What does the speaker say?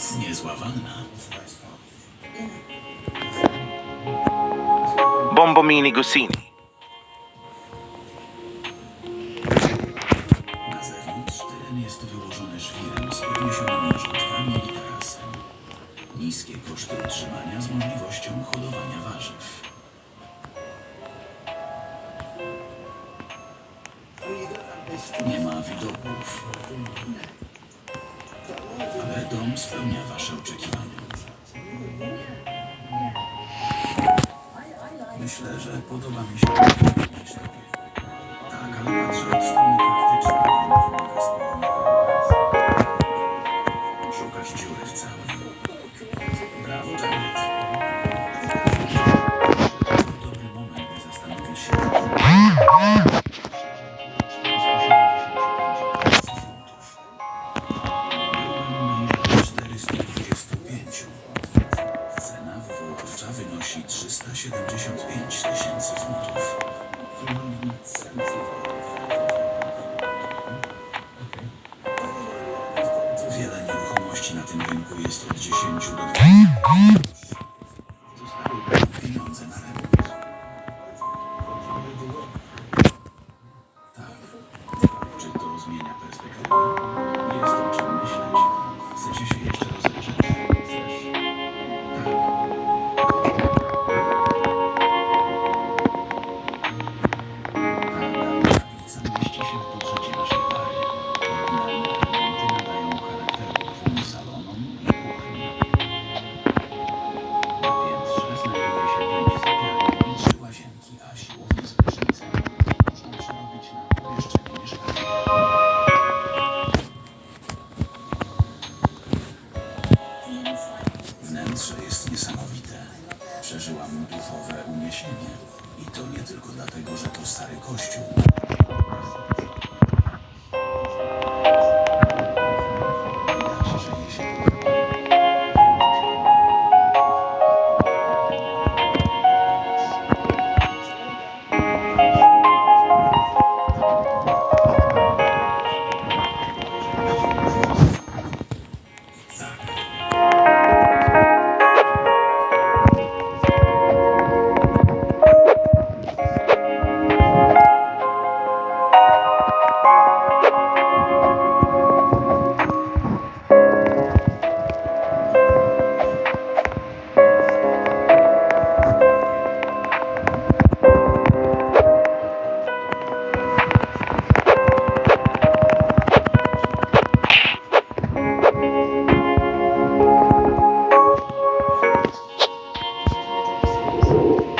Niezła wanna. Bombomini Gusini. Na zewnątrz teren jest wyłożony żwirem z podniesionymi żądwami i tarasem. Niskie koszty utrzymania z możliwością hodowania warzyw. Nie ma widoków dom spełnia Wasze oczekiwania. Myślę, że podoba mi się. Tak, ale patrzę od strony praktycznej. Wiele nieruchomości na tym rynku jest od 10 do 20. Zostały pieniądze na. Tak. Czy to zmienia perspektywę? Wnętrze jest niesamowite. Przeżyłam duchowe uniesienie. I to nie tylko dlatego, że to stary kościół. Whoa.